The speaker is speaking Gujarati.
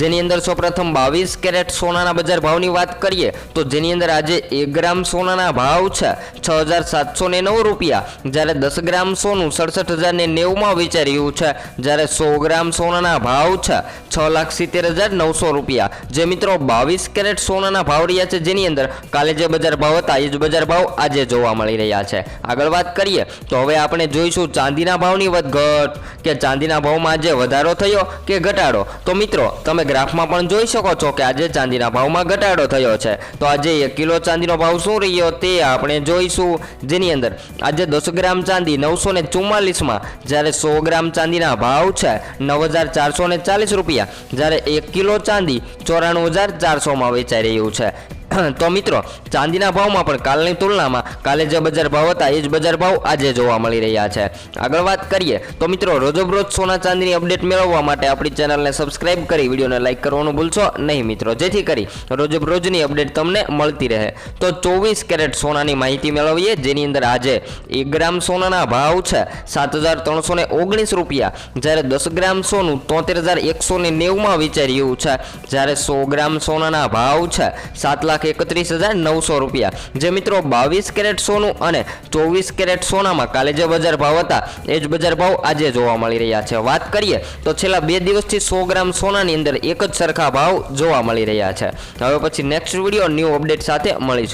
જેની અંદર સૌપ્રથમ બાવીસ કેરેટ સોનાના બજાર ભાવની વાત કરીએ, તો જેની અંદર આજે એક ગ્રામ સોનાના ભાવ છે છ હજાર સાતસો ને નવ રૂપિયા. જ્યારે દસ ગ્રામ સોનું સડસઠ હજાર ને નેવુંમાં વેચાઈ રહ્યું છે, જ્યારે સો ગ્રામ સોનાના ભાવ છે છ લાખ સિત્તેર હજાર નવસો રૂપિયા. જે મિત્રો બાવીસ કેરેટ સોનાના ભાવ રહ્યા છે જેની અંદર, કાલે જે બજાર ભાવ હતા, એ જ બજાર ભાવ આજે જોવા મળી રહ્યા છે. આગળ વાત કરીએ, તો હવે આપણે જોઈશું ચાંદીના ભાવની વધઘટ, કે ચાંદીના ભાવમાં આજે વધારો થયો કે ઘટાડો? તો મિત્રો, તમે ગ્રાફમાં પણ જોઈ શકો છો કે આજે ચાંદીના ભાવમાં ઘટાડો થયો છે. તો આજે એક કિલો ચાંદીનો ભાવ શું રહ્યો તે આપણે જોઈશું. જેની અંદર આજે દસ ગ્રામ ચાંદી નવસો ને ચુમ્માલીસમાં, જ્યારે સો ગ્રામ ચાંદીના ભાવ છે નવ હજાર ચારસો ચાલીસ રૂપિયા, જ્યારે એક કિલો ચાંદી ચોરાણું હજાર ચારસોમાં વેચાઈ રહ્યું છે. તો મિત્રો, ચાંદીના ભાવમાં પણ કાલની તુલનામાં કાલે જે બજાર ભાવ હતા, એ જ બજાર ભાવ આજે જોવા મળી રહ્યા છે. આગળ વાત કરીએ, તો મિત્રો, રોજબરોજ સોના ચાંદીની અપડેટ મેળવવા માટે આપણી ચેનલને સબસ્ક્રાઇબ કરી, વિડીયોને લાઇક કરવાનું ભૂલશો નહીં મિત્રો. જેથી કરી રોજબરોજની અપડેટ તમને મળતી રહે. તો ચોવીસ કેરેટ સોનાની માહિતી મેળવીએ, જેની અંદર આજે એક ગ્રામ સોનાના ભાવ છે સાત હજાર ત્રણસો ને ઓગણીસ રૂપિયા. જ્યારે દસ ગ્રામ સોનું તોતેર હજાર એકસો ને નેવુંમાં વિચાર્યું છે, જ્યારે સો ગ્રામ સોનાના ભાવ છે સાત લાખ એકત્રીસ હજાર નવસો રૂપિયા. જે મિત્રો બાવીસ કેરેટ સોનું અને ચોવીસ કેરેટ સોનામાં કાલે જે બજાર ભાવ હતા, એ જ બજાર ભાવ આજે જોવા મળી રહ્યા છે. વાત કરીએ તો છેલ્લા બે દિવસથી સો ગ્રામ સોનાની અંદર એક જ સરખા ભાવ જોવા મળી રહ્યા છે. હવે પછી નેક્સ્ટ વીડિયો ન્યૂ અપડેટ સાથે મળીશું.